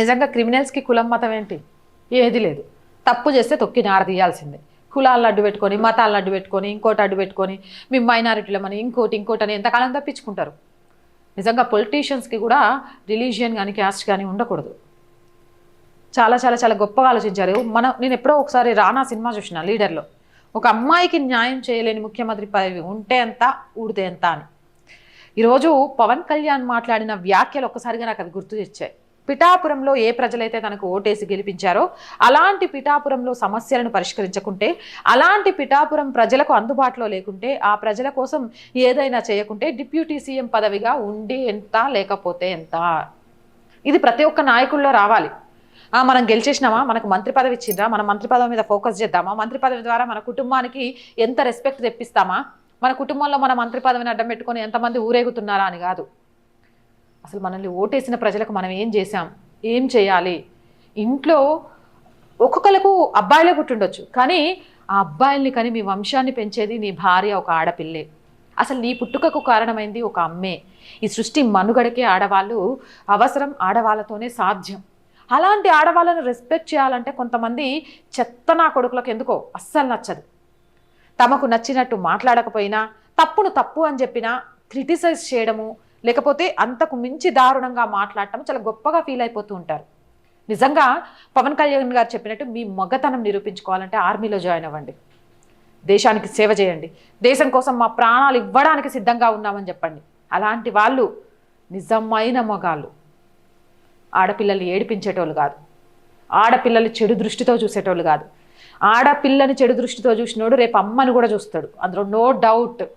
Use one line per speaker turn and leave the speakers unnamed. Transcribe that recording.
నిజంగా క్రిమినల్స్కి కులం మతం ఏంటి? ఏది లేదు. తప్పు చేస్తే తొక్కి నారదీయాల్సిందే కులాలను అడ్డు పెట్టుకొని మతాలను అడ్డు పెట్టుకొని ఇంకోటి అడ్డు పెట్టుకొని మేము మైనారిటీలమని ఇంకోటి ఇంకోటి అని ఎంతకాలం తప్పించుకుంటారు? నిజంగా పొలిటీషియన్స్కి కూడా రిలీజియన్ కానీ క్యాస్ట్ కానీ ఉండకూడదు. చాలా చాలా చాలా గొప్పగా ఆలోచించారు. మన నేను ఎప్పుడో ఒకసారి రానా సినిమా చూసిన లీడర్లో. ఒక అమ్మాయికి న్యాయం చేయలేని ముఖ్యమంత్రి పదవి ఉంటే ఎంత ఊడితే ఎంత అని. ఈరోజు పవన్ కళ్యాణ్ మాట్లాడిన వ్యాఖ్యలు ఒక్కసారిగా నాకు అది గుర్తు తెచ్చాయి. పిఠాపురంలో ఏ ప్రజలైతే తనకు ఓటేసి గెలిపించారో అలాంటి పిఠాపురంలో సమస్యలను పరిష్కరించకుంటే అలాంటి పిఠాపురం ప్రజలకు అందుబాటులో లేకుంటే ఆ ప్రజల కోసం ఏదైనా చేయకుంటే డిప్యూటీ సీఎం పదవిగా ఉండి ఎంత లేకపోతే ఎంత? ఇది ప్రతి ఒక్క నాయకుల్లో రావాలి. మనం గెలిచేసినామా? మనకు మంత్రి పదవి ఇచ్చిండ్రా? మన మంత్రి పదవి మీద ఫోకస్ చేద్దామా? మంత్రి పదవి ద్వారా మన కుటుంబానికి ఎంత రెస్పెక్ట్ తెప్పిస్తామా? మన కుటుంబంలో మన మంత్రి పదవిని అడ్డం పెట్టుకొని ఎంతమంది ఊరేగుతున్నారా అని కాదు. అసలు మనల్ని ఓటేసిన ప్రజలకు మనం ఏం చేశాం? ఏం చేయాలి? ఇంట్లో ఒక్కొక్కలకు అబ్బాయిలే పుట్టుండొచ్చు. కానీ ఆ అబ్బాయిల్ని కానీ మీ వంశాన్ని పెంచేది నీ భార్య ఒక ఆడపిల్లే. అసలు నీ పుట్టుకకు కారణమైంది ఒక అమ్మే. ఈ సృష్టి మనుగడకే ఆడవాళ్ళు అవసరం ఆడవాళ్ళతోనే సాధ్యం. అలాంటి ఆడవాళ్ళను రెస్పెక్ట్ చేయాలంటే కొంతమంది చెత్త నా కొడుకులకు ఎందుకో అస్సలు నచ్చదు. తమకు నచ్చినట్టు మాట్లాడకపోయినా తప్పును తప్పు అని చెప్పినా క్రిటిసైజ్ చేయడము లేకపోతే అంతకు మించి దారుణంగా మాట్లాడటం చాలా గొప్పగా ఫీల్ అయిపోతూ ఉంటారు. నిజంగా పవన్ కళ్యాణ్ గారు చెప్పినట్టు మీ మగతనం నిరూపించుకోవాలంటే ఆర్మీలో జాయిన్ అవ్వండి. దేశానికి సేవ చేయండి. దేశం కోసం మా ప్రాణాలు ఇవ్వడానికి సిద్ధంగా ఉన్నామని చెప్పండి. అలాంటి వాళ్ళు నిజమైన మగాళ్ళు. ఆడపిల్లల్ని ఏడిపించేటోళ్ళు కాదు. ఆడపిల్లలు చెడు దృష్టితో చూసేటోళ్ళు కాదు. ఆడపిల్లని చెడు దృష్టితో చూసినోడు రేపు అమ్మని కూడా చూస్తాడు. అందులో నో డౌట్.